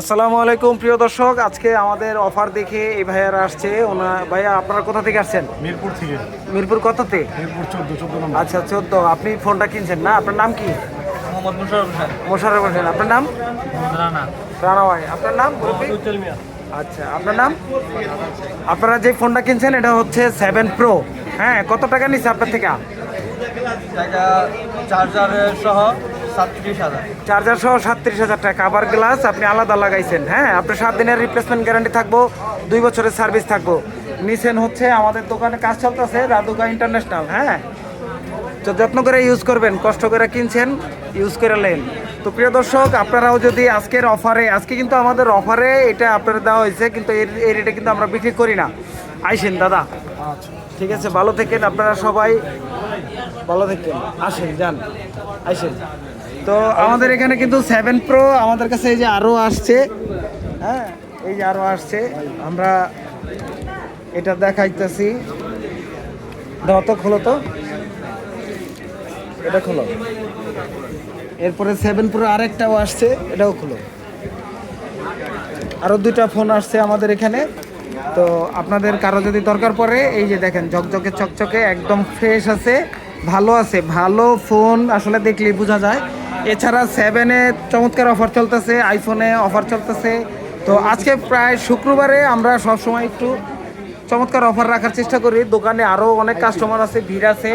আসসালামু আলাইকুম প্রিয় দর্শক। আজকে আমাদের অফার দেখে এই ভাইয়ারা আসছে। ওনা ভাইয়া আপনারা কোথা থেকে আসছেন? মিরপুর থেকে। মিরপুর কততে মিরপুর চোদ্দ চোদ্দ নম্বর। আচ্ছা চোদ্দ। আপনি ফোনটা কিনছেন না? আপনার নাম কি? মোহাম্মদ মুশারফ হোসেন। মোশাররফ হোসেন। আপনার নাম? রানা। রানা ভাই আপনার নাম? আচ্ছা আপনার নাম? আপনারা যে ফোনটা কিনছেন এটা হচ্ছে সেভেন প্রো। হ্যাঁ কত টাকা নিচ্ছে আপনার থেকে? টাকা চার্জার সহ চার্জার সহ সাতত্রিশ হাজার টাকা। কাভার গ্লাস আপনি আলাদা লাগাইছেন হ্যাঁ? আপনার সাত দিনের রিপ্লেসমেন্ট গ্যারান্টি থাকব দুই বছরের সার্ভিস থাকব। নিছেন হচ্ছে আমাদের দোকানে কাজ চলতেছে রাধুকা ইন্টারন্যাশনাল হ্যাঁ? তো যত্ন করে ইউজ করবেন কষ্ট করে কিনছেন ইউজ করে নেন। তো প্রিয় দর্শক আপনারাও যদি আজকের অফারে আজকে কিন্তু আমাদের অফারে এটা আপনার দেওয়া হয়েছে কিন্তু এর এই রেটে কিন্তু আমরা বিক্রি করি না। আইসেন দাদা। আচ্ছা। ঠিক আছে ভালো থেকেন আপনারা সবাই। ভালো থাকেন আসেন যান। আসেন তো আমাদের এখানে কিন্তু সেভেন প্রো আমাদের কাছে এই যে আরও আসছে। হ্যাঁ এই যে আরও আসছে। আমরা এটা দেখাইতেছি। দাও তো, খোলো তো। এটা খোলো। এরপরে সেভেন প্রো আরেকটাও আসছে, এটাও খোলো। আরও দুইটা ফোন আসছে আমাদের এখানে। তো আপনাদের কারও যদি দরকার পড়ে, এই যে দেখেন, ঝকঝকে চকচকে একদম ফ্রেশ আছে, ভালো আছে। ভালো ফোন আসলে দেখলেই বোঝা যায়। এছাড়া সেভেনে চমৎকার অফার চলতেছে আইফোনে অফার চলতেছে। তো আজকে প্রায় শুক্রবারে আমরা সব সময় একটু চমৎকার অফার রাখার চেষ্টা করি। দোকানে আরও অনেক কাস্টমার আছে, ভিড় আছে।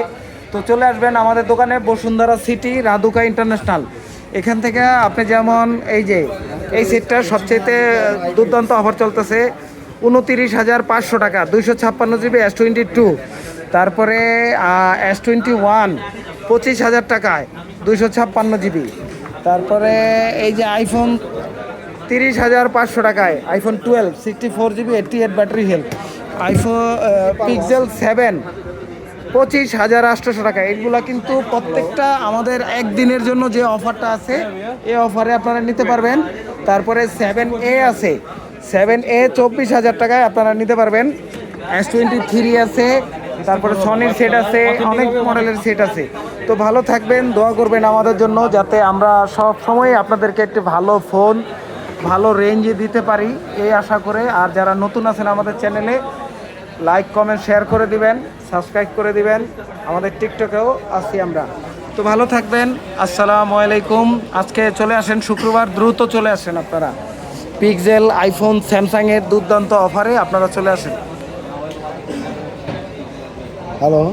তো চলে আসবেন আমাদের দোকানে বসুন্ধরা সিটি রাধুকা ইন্টারন্যাশনাল এখান থেকে আপনি যেমন এই যে, এই সেটটা সবচেয়ে দুর্দান্ত অফার চলতেছে উনতিরিশ হাজার পাঁচশো টাকা, দুইশো ছাপ্পান্ন জিবি এস টোয়েন্টি টু তারপরে এস টোয়েন্টি ওয়ান পঁচিশ হাজার টাকায় দুইশো ছাপ্পান্ন জিবি। তারপরে এই যে আইফোন তিরিশ হাজার পাঁচশো টাকায় iPhone twelve sixty four GB eighty eight battery health iPhone pixel seven পঁচিশ হাজার আটশোশো টাকা এগুলা কিন্তু প্রত্যেকটা আমাদের একদিনের জন্য যে অফারটা আছে, এই অফারে আপনারা নিতে পারবেন। তারপরে সেভেন এ আছে। সেভেন এ চব্বিশ হাজার টাকায় আপনারা নিতে পারবেন। এস টোয়েন্টি থ্রি আছে, তারপরে সনির সেট আছে, অনেক মডেলের সেট আছে। তো ভালো থাকবেন, দোয়া করবেন আমাদের জন্য যাতে আমরা সব সময় আপনাদেরকে একটি ভালো ফোন, ভালো রেঞ্জে দিতে পারি, এই আশা করে। আর যারা নতুন আছেন আমাদের চ্যানেলে লাইক কমেন্ট শেয়ার করে দিবেন সাবস্ক্রাইব করে দিবেন। আমাদের টিকটকেও আছি আমরা। তো ভালো থাকবেন, আসসালামু আলাইকুম। আজকে চলে আসেন শুক্রবার, দ্রুত চলে আসেন আপনারা। পিক্সেল আইফোন স্যামসাংয়ের দুর্দান্ত অফারে আপনারা চলে আসেন। হ্যালো